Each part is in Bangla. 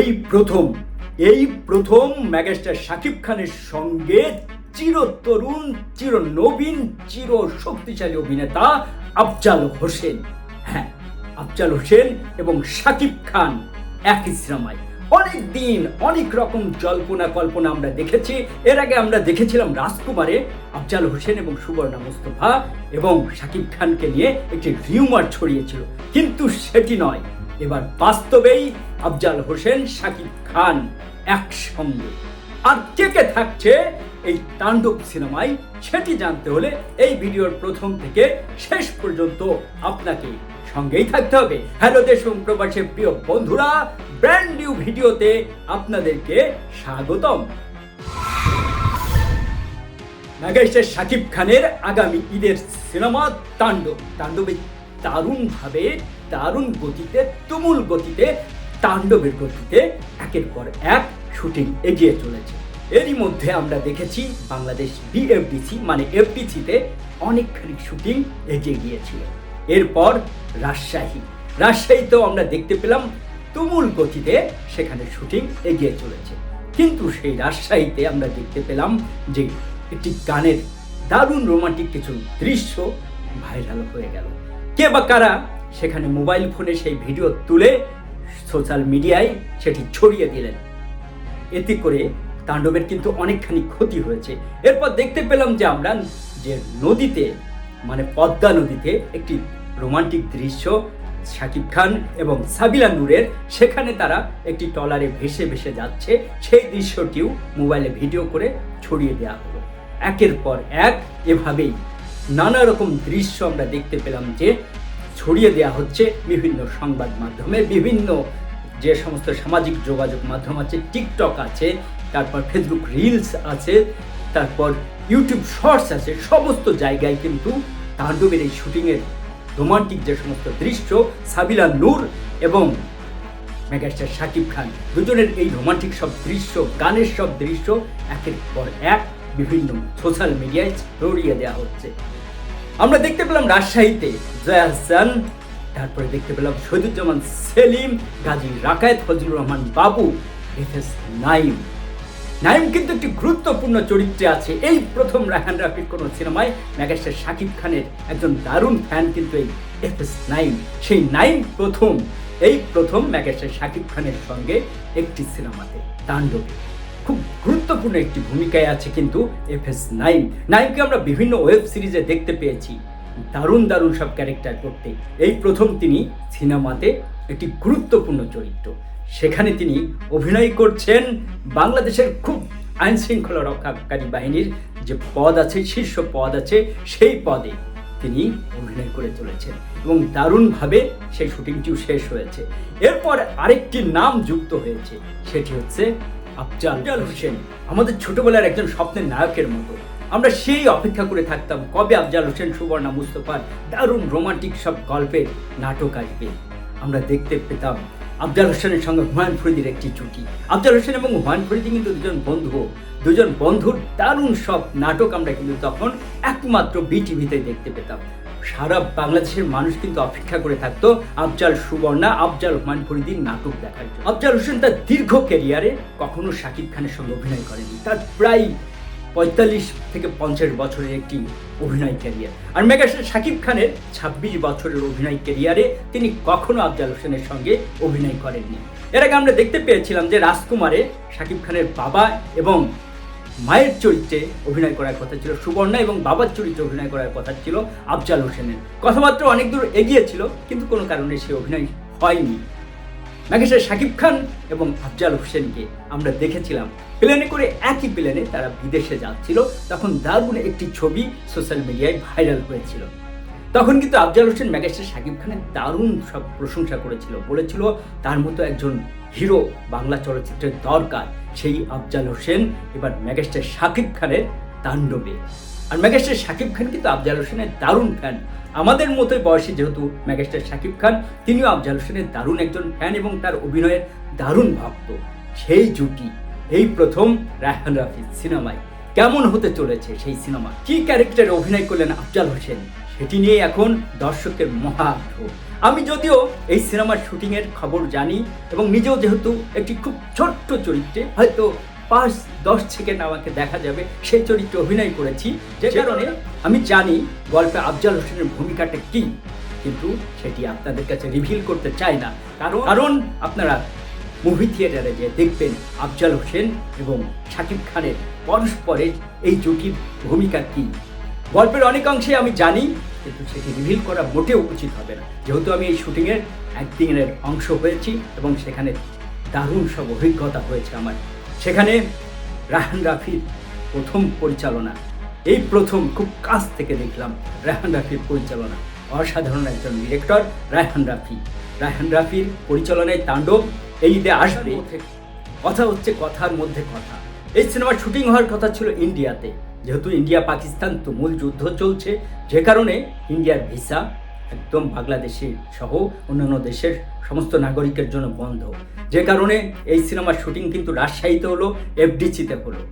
এই প্রথম এই প্রথম মেগাস্টার শাকিব খানের সঙ্গে চিরতরুণ চির নবীন চির শক্তিশালী অভিনেতা আফজাল হোসেন। হ্যাঁ আফজাল হোসেন এবং শাকিব খান একই সিনেমায়। অনেক দিন অনেক রকম জল্পনা কল্পনা আমরা দেখেছি। এর আগে আমরা দেখেছিলাম রাজকুমারে আফজাল হোসেন এবং সুবর্ণা মুস্তফা এবং শাকিব খানকে নিয়ে একটি রিউমার ছড়িয়েছিল। কিন্তু সেটি নয়। এবার বাস্তবেই আফজাল হোসেন শাকিব খান একসঙ্গে। আর কে কে থাকছে এই তাণ্ডব সিনেমায় সেটি জানতে হলে এই ভিডিওর প্রথম থেকে শেষ পর্যন্ত আপনাকে সঙ্গেই থাকতে হবে। হ্যালো দেশ প্রবাসের প্রিয় বন্ধুরা ব্র্যান্ড নিউ ভিডিওতে আপনাদেরকে স্বাগতম। মেগাস্টার শাকিব খানের আগামী ঈদের সিনেমা তাণ্ডব। তাণ্ডবে দারুণভাবে, দারুণ গতিতে, তুমুল গতিতে তাণ্ডবের গতিতে একের পর এক শুটিং এগিয়ে চলেছে। এরই মধ্যে আমরা দেখেছি বাংলাদেশ বিএফডিসি মানে এফডিসিতে অনেকখানি শুটিং এগিয়ে গিয়েছিল। এরপর রাজশাহী। রাজশাহীতেও আমরা দেখতে পেলাম তুমুল গতিতে সেখানে শুটিং এগিয়ে চলেছে। কিন্তু সেই রাজশাহীতে আমরা দেখতে পেলাম যে একটি গানের দারুণ রোমান্টিক কিছু দৃশ্য ভাইরাল হয়ে গেল। কে বা কারা সেখানে মোবাইল ফোনে সেই ভিডিও তুলে সোশ্যাল মিডিয়ায় সেটি ছড়িয়ে দিলেন। এতে করে তাণ্ডবের কিন্তু অনেকখানি ক্ষতি হয়েছে। এরপর দেখতে পেলাম যে আমরা যে নদীতে মানে পদ্মা নদীতে একটি রোমান্টিক দৃশ্য শাকিব খান এবং সাবিলা নূরের, সেখানে তারা একটি টলারে ভেসে ভেসে যাচ্ছে। সেই দৃশ্যটিও মোবাইলে ভিডিও করে ছড়িয়ে দেওয়া হলো। একের পর এক এভাবেই নানা রকম দৃশ্য আমরা দেখতে পেলাম যে ছড়িয়ে দেওয়া হচ্ছে বিভিন্ন সংবাদ মাধ্যমে। বিভিন্ন যে সমস্ত সামাজিক যোগাযোগ মাধ্যম আছে, টিকটক আছে, তারপর ফেসবুক রিলস আছে, তারপর ইউটিউব শর্টস আছে, সমস্ত জায়গায় কিন্তু তাণ্ডবের এই শুটিংয়ের রোমান্টিক যে সমস্ত দৃশ্য, সাবিলা নূর এবং মেগাস্টার শাকিব খান দুজনের এই রোমান্টিক সব দৃশ্য, গানের সব দৃশ্য একের পর এক বিভিন্ন সোশ্যাল মিডিয়ায় ছড়িয়ে দেওয়া হচ্ছে। আমরা দেখতে পেলাম রাজশাহীতে জয়া হাসান, তারপরে দেখতে পেলাম শহীদুজ্জামান সেলিম, গাজী রাকায়েত, ফজলুর রহমান বাবু এফ এস নাইম। নাইম কিন্তু একটি গুরুত্বপূর্ণ চরিত্রে আছে। এই প্রথম রায়হান রাফির কোনো সিনেমায় মেগাস্টার শাকিব খানের একজন দারুণ ফ্যান কিন্তু এই এফ এস নাইম। সেই নাইম প্রথম, এই প্রথম মেগাস্টার শাকিব খানের সঙ্গে একটি সিনেমাতে তাণ্ডবে। খুব গুরুত্বপূর্ণ একটি ভূমিকায় আছে কিন্তু এফ এস নাইম নাইমকে আমরা বিভিন্ন ওয়েব সিরিজে দেখতে পেয়েছি। দারুণ দারুণ সব ক্যারেক্টার করতে। এই প্রথম তিনি সিনেমাতে একটি গুরুত্বপূর্ণ চরিত্র। সেখানে তিনি অভিনয় করছেন বাংলাদেশের খুব আইন শৃঙ্খলা রক্ষাকারী বাহিনীর যে পদ আছে, শীর্ষ পদ আছে, সেই পদে তিনি অভিনয় করে চলেছেন এবং দারুণভাবে সেই শুটিংটিও শেষ হয়েছে। এরপর আরেকটি নাম যুক্ত হয়েছে, সেটি হচ্ছে আফজাল হোসেন, আমাদের ছোটবেলার একজন স্বপ্নের নায়কের মতো। আমরা সেই অপেক্ষা করে থাকতাম কবে আফজাল হোসেন, সুবর্ণা মুস্তফার দারুণ রোমান্টিক সব গল্পের নাটক আসবে। আমরা দেখতে পেতাম আফজাল হোসেনের সঙ্গে হুমায়ুন ফরিদির একটি জুটি। আফজাল হোসেন এবং হুমায়ুন ফরিদি কিন্তু দুজন বন্ধু। দুজন বন্ধুর দারুণ সব নাটক আমরা কিন্তু তখন একমাত্র বিটিভিতে দেখতে পেতাম। সারা বাংলাদেশের মানুষ কিন্তু অপেক্ষা করে থাকতো আফজাল সুবর্ণা, আফজাল হুমায়ুন ফরিদির নাটক দেখার জন্য। আফজাল হোসেন তার দীর্ঘ ক্যারিয়ারে কখনো শাকিব খানের সঙ্গে অভিনয় করেনি তার প্রায় পঁয়তাল্লিশ থেকে পঞ্চাশ বছরের একটি অভিনয় ক্যারিয়ার আর মেগাস্টার শাকিব খানের ছাব্বিশ বছরের অভিনয় ক্যারিয়ারে তিনি কখনো আফজাল হোসেনের সঙ্গে অভিনয় করেননি। এর আগে আমরা দেখতে পেয়েছিলাম যে রাজকুমারে শাকিব খানের বাবা এবং মায়ের চরিত্রে অভিনয় করার কথা ছিল, সুবর্ণা এবং বাবার চরিত্রে অভিনয় করার কথা ছিল আফজাল হোসেনের। কথাবার্তা অনেক দূর এগিয়েছিল কিন্তু কোনো কারণে সে অভিনয় হয়নি। মেঘেশের শাকিব খান এবং আফজাল হোসেনকে আমরা দেখেছিলাম। প্লেনে করে একই প্লেনে তারা বিদেশে যাচ্ছিল, তখন দারুণ একটি ছবি সোশ্যাল মিডিয়ায় ভাইরাল হয়েছিল। তখন কিন্তু আফজাল হোসেন মেঘেশের শাকিব খানের দারুণ সব প্রশংসা করেছিল, বলেছিল তার মতো একজন হিরো বাংলা চলচ্চিত্রের দরকার, সেই আফজাল হোসেন, এবার মেঘেস্টার শাকিব খানের তাণ্ডবে। আর মেগাস্টার শাকিব খান কিন্তু আফজাল হোসেনের দারুণ ফ্যান আমাদের মতোই বয়সী যেহেতু মেগাস্টার শাকিব খান, তিনিও আফজাল হোসেনের দারুণ একজন ফ্যান এবং তার অভিনয়ের দারুণ ভক্ত। সেই জুটি, এই প্রথম রায়হান রাফিজ সিনেমায়। কেমন হতে চলেছে সেই সিনেমা? কি ক্যারেক্টারে অভিনয় করলেন আফজাল হোসেন? সেটি নিয়ে এখন দর্শকের মহা আগ্রহ। আমি যদিও এই সিনেমার শুটিংয়ের খবর জানি এবং নিজেও যেহেতু একটি খুব ছোট্ট চরিত্রে হয়তো পাঁচ দশ সেকেন্ড আমাকে দেখা যাবে সেই চরিত্রে অভিনয় করেছি। যে কারণে আমি জানি গল্পে আফজাল হোসেনের ভূমিকাটা কী কিন্তু সেটি আপনাদের কাছে রিভিল করতে চাই না। কারণ কারণ আপনারা মুভি থিয়েটারে যে দেখবেন আফজাল হোসেন এবং শাকিব খানের পরস্পরের এই জুটির ভূমিকা কী। গল্পের অনেকাংশে আমি জানি কিন্তু সেটি রিভিল করা মোটেও উচিত হবে না। যেহেতু আমি এই শুটিংয়ের একদিনের অংশ হয়েছি এবং সেখানে দারুণ সব অভিজ্ঞতা হয়েছে আমার। সেখানে রাহান রাফির প্রথম পরিচালনা এই প্রথম খুব কাছ থেকে দেখলাম রায়হান রাফির পরিচালনা। অসাধারণ একজন ডিরেক্টর রায়হান রাফি। রায়হান রাফির পরিচালনায় তাণ্ডব এই ঈদে আসবে। কথা হচ্ছে কথার মধ্যে কথা। এই সিনেমার শুটিং হওয়ার কথা ছিল ইন্ডিয়াতে। যেহেতু ইন্ডিয়া পাকিস্তান তুমুল যুদ্ধ চলছে, যে কারণে ইন্ডিয়ার ভিসা একদম বাংলাদেশি সহ অন্যান্য দেশের সমস্ত নাগরিকের জন্য বন্ধ। যে কারণে এই সিনেমার শুটিং কিন্তু রাজশাহীতে হলো, এফডিসিতে হলো।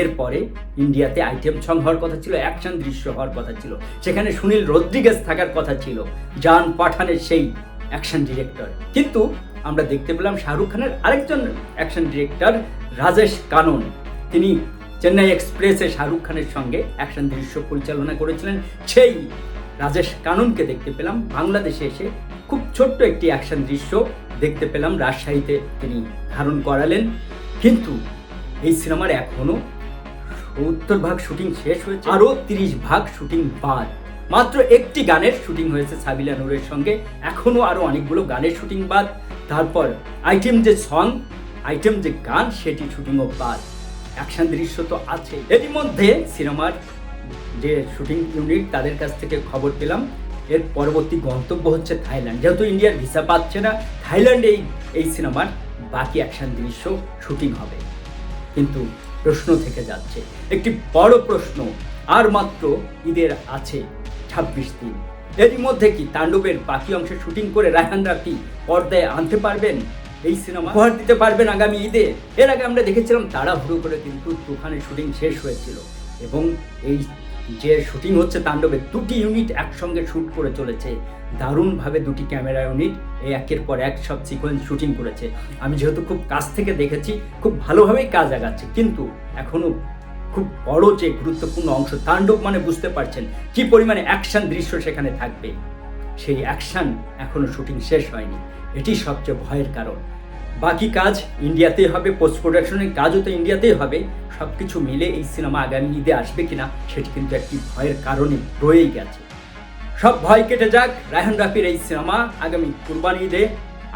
এরপরে ইন্ডিয়াতে আইটেম সং হওয়ার কথা ছিল, অ্যাকশন দৃশ্য হওয়ার কথা ছিল। সেখানে সুনীল রদ্রিগেজ থাকার কথা ছিল, জান পাঠানের সেই অ্যাকশন ডিরেক্টর। কিন্তু আমরা দেখতে পেলাম শাহরুখ খানের আরেকজন অ্যাকশন ডিরেক্টর, রাজেশ কানন। তিনি চেন্নাই এক্সপ্রেসে শাহরুখ খানের সঙ্গে অ্যাকশন দৃশ্য পরিচালনা করেছিলেন সেই রাজেশ কাননকে দেখতে পেলাম। বাংলাদেশে এসে খুব ছোট্ট একটি অ্যাকশন দৃশ্য দেখতে পেলাম রাজশাহীতে তিনি ধারণ করালেন। কিন্তু এই সিনেমার এখনও সত্তর ভাগ শুটিং শেষ হয়েছে। আরও তিরিশ ভাগ শুটিং বাদ। মাত্র একটি গানের শুটিং হয়েছে সাবিলা নূরের সঙ্গে। এখনও আরও অনেকগুলো গানের শুটিং বাদ। তারপর আইটেম যে সং আইটেম যে গান, সেটি শুটিংও বাদ। অ্যাকশন দৃশ্য তো আছে এরই মধ্যে সিনেমার যে শুটিং ইউনিট তাদের কাছ থেকে খবর পেলাম। এর পরবর্তী গন্তব্য হচ্ছে থাইল্যান্ড। যেহেতু ইন্ডিয়ার ভিসা পাচ্ছে না, থাইল্যান্ডে এই এই সিনেমার বাকি অ্যাকশন দৃশ্য শুটিং হবে। কিন্তু প্রশ্ন থেকে যাচ্ছে, একটি বড় প্রশ্ন, আর মাত্র ঈদের আছে ছাব্বিশ দিন। এরই মধ্যে কি তাণ্ডবের বাকি অংশে শুটিং করে রায়হান রাফি পর্দায় আনতে পারবেন? এই সিনেমা উপহার দিতে পারবেন আগামী ঈদে। এর আগে আমরা দেখেছিলাম তাড়াহুড়ো করে কিন্তু তুফানের শুটিং শেষ হয়েছিল। এবং এই যে শুটিং হচ্ছে তাণ্ডবের দুটি ইউনিট একসঙ্গে শ্যুট করে চলেছে। দারুণভাবে দুটি ক্যামেরা ইউনিট, এই একের পর এক সব সিকোয়েন্স শুটিং করেছে। আমি যেহেতু খুব কাছ থেকে দেখেছি, খুব ভালোভাবেই কাজ আগাচ্ছে। কিন্তু এখনও খুব বড় যে গুরুত্বপূর্ণ অংশ, তাণ্ডব মানে বুঝতে পারছেন কি পরিমাণে অ্যাকশন দৃশ্য সেখানে থাকবে। সেই অ্যাকশান এখনও শুটিং শেষ হয়নি। এটি সবচেয়ে ভয়ের কারণ। বাকি কাজ ইন্ডিয়াতেই হবে পোস্ট প্রোডাকশনের কাজও তো ইন্ডিয়াতেই হবে। সব কিছু মিলে এই সিনেমা আগামী ঈদে আসবে কিনা, সেটি কিন্তু একটি ভয়ের কারণে রয়েই গেছে। সব ভয় কেটে যাক, রায়হান রাফির এই সিনেমা আগামী কুরবানি ঈদে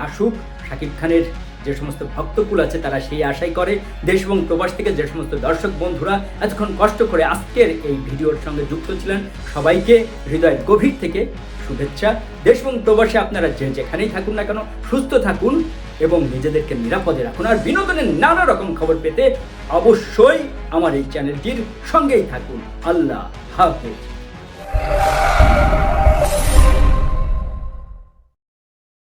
আসুক, শাকিব খানের যে সমস্ত ভক্তকুল আছে, তারা সেই আশাই করে। দেশ এবং প্রবাস থেকে যে সমস্ত দর্শক বন্ধুরা এতক্ষণ কষ্ট করে আজকের এই ভিডিওর সঙ্গে যুক্ত ছিলেন, সবাইকে হৃদয়ের গভীর থেকে শুভেচ্ছা। দেশ এবং প্রবাসে আপনারা যে যেখানেই থাকুন না কেন, সুস্থ থাকুন এবং নিজেদেরকে নিরাপদে রাখুন। আর বিনোদনের নানা রকম খবর পেতে অবশ্যই আমার এই চ্যানেলটির সঙ্গেই থাকুন। আল্লাহ হাফেজ।